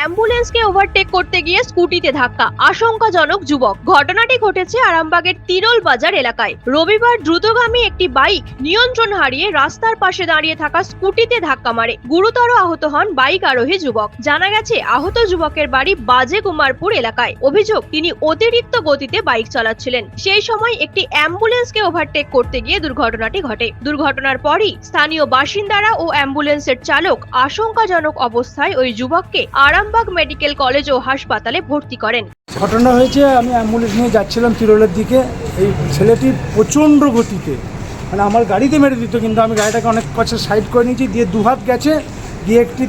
অ্যাম্বুলেন্সকে overtake করতে গিয়ে স্কুটিতে ধাক্কা। আশঙ্কাজনক যুবক। ঘটনাটি ঘটেছে আরামবাগের তিরল বাজার এলাকায়। রবিবার দ্রুতগামী একটি বাইক নিয়ন্ত্রণ হারিয়ে রাস্তার পাশে দাঁড়িয়ে থাকা স্কুটিতে ধাক্কা মারে। গুরুতর আহত হন বাইক আরোহী যুবক। জানা গেছে, আহত যুবকের বাড়ি বাজে কুমারপুর এলাকায়। অভিযোগ, তিনি অতিরিক্ত গতিতে বাইক চালাচ্ছিলেন। সেই সময় একটি অ্যাম্বুলেন্সকে ওভারটেক করতে গিয়ে দুর্ঘটনাটি ঘটে। দুর্ঘটনার পরই স্থানীয় বাসিন্দারা ও অ্যাম্বুলেন্সের চালক আশঙ্কাজনক অবস্থায় ওই যুবককে আরামবাগ মেডিকেল কলেজ ও হাসপাতালে ভর্তি করেন। ঘটনা হয়েছে, আমি অ্যাম্বুলেন্স নিয়ে যাচ্ছিলাম তিরোলের দিকে। এই ছেলেটি প্রচণ্ড গতিতে মানে আমার গাড়িতে মেরে দিত, কিন্তু আমি গাড়িটাকে অনেক কাছে সাইড করে নিয়েছি, দিয়ে দুহাত গেছে, দিয়ে একটি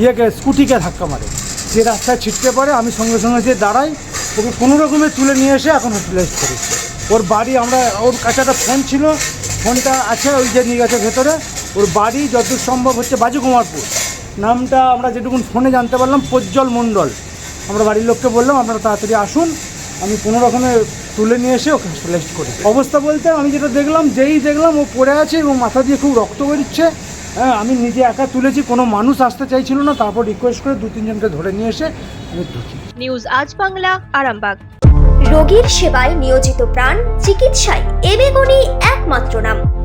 ইয়েকে, স্কুটিকে ধাক্কা মারে। যে রাস্তায় ছিটকে পড়ে, আমি সঙ্গে সঙ্গে যে দাঁড়াই, ওকে কোনো রকমে তুলে নিয়ে এসে এখন হসপিটালাইজ করেছি। ওর বাড়ি আমরা, ওর কাছে একটা ফোন ছিল, ফোনটা আছে ওই যে নিয়ে গেছে ভেতরে। ওর বাড়ি যতদূর সম্ভব হচ্ছে বাজু কুমারপুর নামটা আমরা যেটুকুন ফোনে জানতে পারলাম প্রজ্জ্বল মণ্ডল। আমরা বাড়ির লোককে বললাম আপনারা তাড়াতাড়ি আসুন আমি কোনো রকমে তুলে নিয়ে এসে ওকে হসপিটালাইজ করি অবস্থা বলতে আমি যেটা দেখলাম যেই দেখলাম ও পড়ে আছে এবং মাথা দিয়ে খুব রক্ত বেরিচ্ছে। হ্যাঁ আমি নিজে একা তুলেছি কোনো মানুষ আসতে চাইছিল না তারপর রিকোয়েস্ট করে দু তিনজনকে ধরে নিয়ে এসে আমি ঢুকি। নিউজ আজ বাংলা আরামবাগ। রোগীর সেবায় নিয়োজিত প্রাণ চিকিৎসায় এবেগুনি